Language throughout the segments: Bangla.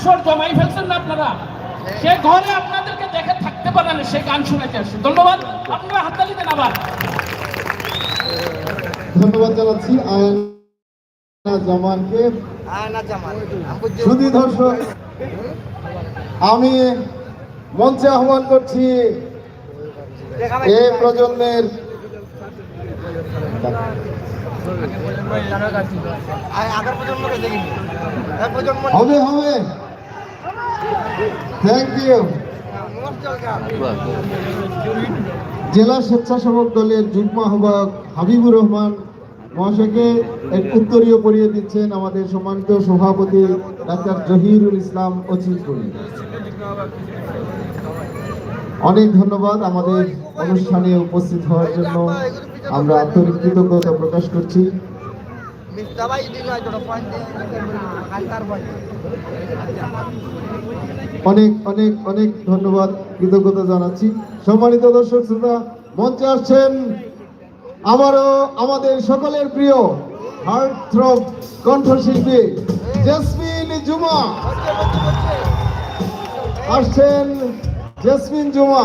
আসর জমাই ফেলছেন না আপনারা? সে ঘরে আপনাদেরকে দেখে থাকতে পারেন সে গান শুনাইতে আসছে। ধন্যবাদ আপনারা হাততালি দেন আবার। ধন্যবাদ জানাচ্ছি আয়না জামানকে। সুধী দর্শক আমি মঞ্চে আহ্বান করছি এই প্রজন্মের আগের প্রজন্মকে দেখিনি হবে হবে। Thank you. জেলা স্বেচ্ছাসেবক দলের যুগ্ম আহ্বায়ক হাবিবুর রহমান মহাশয়কে এক উত্তরীয় পড়িয়ে দিচ্ছেন আমাদের সম্মানিত সভাপতি ডাক্তার জহিরুল ইসলাম অচিতপুরি অনেক ধন্যবাদ আমাদের অনুষ্ঠানে উপস্থিত হওয়ার জন্য। আমরা আন্তরিক কৃতজ্ঞতা প্রকাশ করছি। অনেক অনেক অনেক ধন্যবাদ, কৃতজ্ঞতা জানাচ্ছি। সম্মানিত দর্শক শ্রোতা, মঞ্চে আসছেন আবারও আমাদের সকলের প্রিয় হার্ট কণ্ঠশিল্পী জেসমিন জুমা। আসছেন জেসমিন জুমা।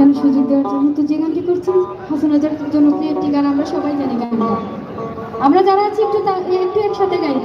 গান সুযোগ দেওয়ার জন্য তো যে গানটি করছেন হাসান হাজার জনপ্রিয় একটি গান আমরা সবাই জানি গানটা আমরা যারা আছি একটু একটু একসাথে গাইব।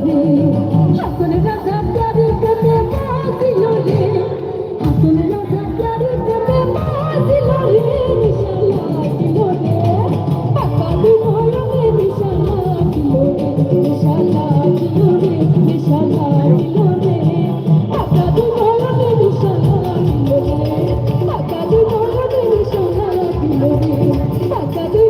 Kita.